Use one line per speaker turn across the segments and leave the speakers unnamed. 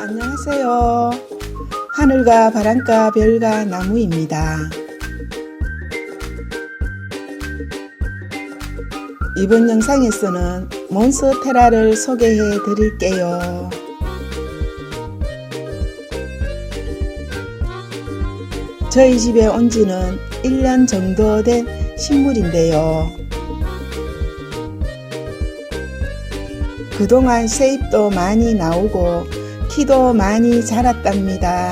안녕하세요. 하늘과 바람과 별과 나무입니다. 이번 영상에서는 몬스테라를 소개해 드릴게요. 저희 집에 온 지는 1년 정도 된 식물인데요. 그동안 세입도 많이 나오고 키도 많이 자랐답니다.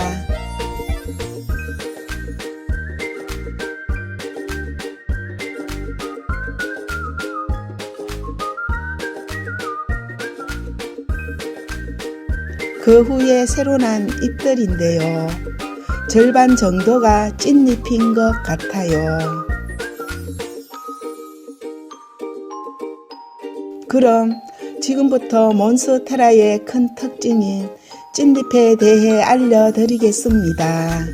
그 후에 새로 난 잎들인데요. 절반 정도가 찐잎인 것 같아요. 그럼 지금부터 몬스테라의 큰 특징인 찐잎에 대해 알려드리겠습니다.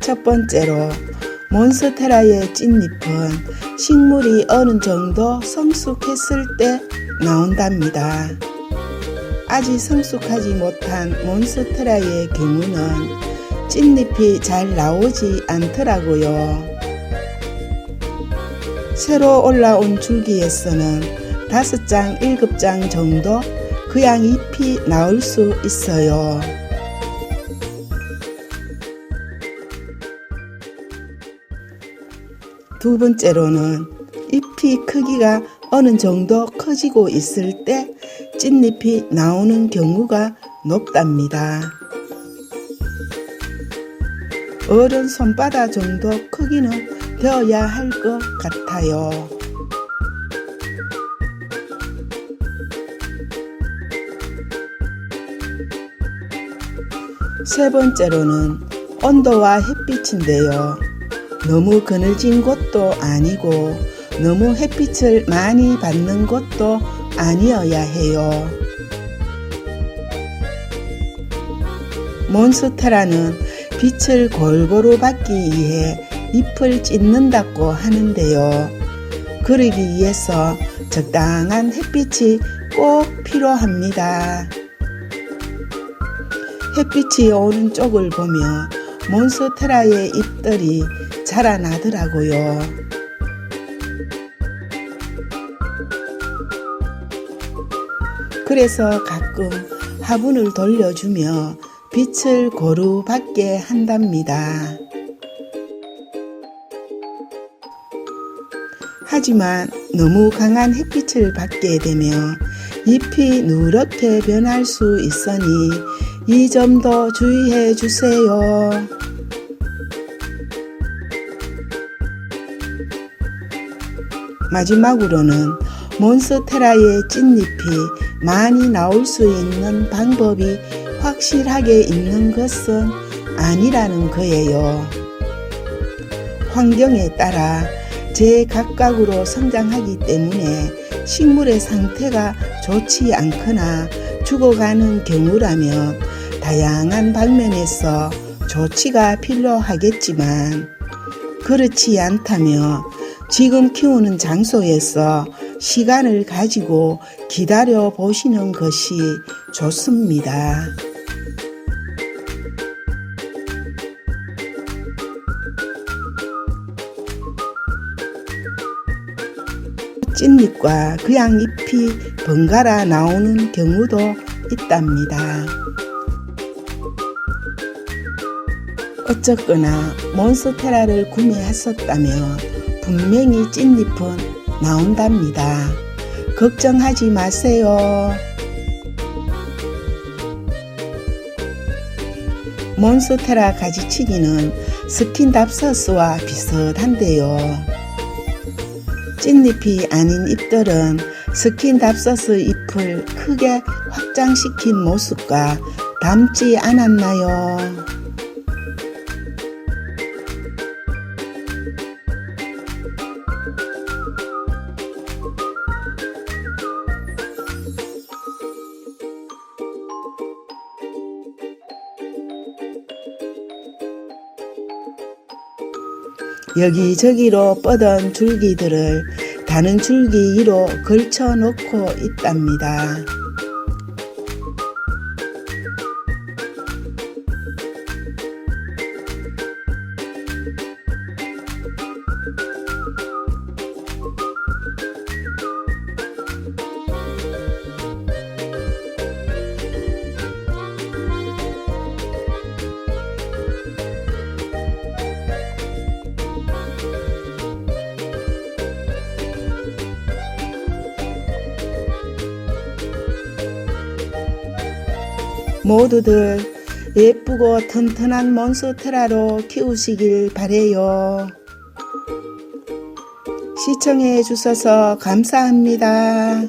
첫 번째로 몬스테라의 찐잎은 식물이 어느 정도 성숙했을 때 나온답니다. 아직 성숙하지 못한 몬스테라의 경우는 찐잎이 잘 나오지 않더라고요. 새로 올라온 줄기에서는 다섯 장, 일곱 장 정도 그냥 잎이 나올 수 있어요. 두 번째로는 잎이 크기가 어느 정도 커지고 있을 때 찐잎이 나오는 경우가 높답니다. 어른 손바닥 정도 크기는 되어야 할 것 같아요. 세 번째로는 온도와 햇빛인데요. 너무 그늘진 곳도 아니고 너무 햇빛을 많이 받는 곳도 아니어야 해요. 몬스테라는 빛을 골고루 받기 위해 잎을 찢는다고 하는데요. 그러기 위해서 적당한 햇빛이 꼭 필요합니다. 햇빛이 오는 쪽을 보며 몬스테라의 잎들이 자라나더라고요. 그래서 가끔 화분을 돌려주며 빛을 고루 받게 한답니다. 하지만 너무 강한 햇빛을 받게 되면 잎이 누렇게 변할 수 있으니 이 점도 주의해 주세요. 마지막으로는 몬스테라의 찐잎이 많이 나올 수 있는 방법이 확실하게 있는 것은 아니라는 거예요. 환경에 따라 제 각각으로 성장하기 때문에 식물의 상태가 좋지 않거나 죽어가는 경우라면 다양한 방면에서 조치가 필요하겠지만 그렇지 않다면 지금 키우는 장소에서 시간을 가지고 기다려 보시는 것이 좋습니다. 찐잎과 그양 잎이 번갈아 나오는 경우도 있답니다. 어쨌거나 몬스테라를 구매하셨다면 분명히 찐잎은 나온답니다. 걱정하지 마세요. 몬스테라 가지치기는 스킨답서스와 비슷한데요. 찐잎이 아닌 잎들은 스킨답서스 잎을 크게 확장시킨 모습과 닮지 않았나요? 여기저기로 뻗은 줄기들을 다른 줄기 위로 걸쳐 놓고 있답니다. 모두들 예쁘고 튼튼한 몬스테라로 키우시길 바래요. 시청해 주셔서 감사합니다.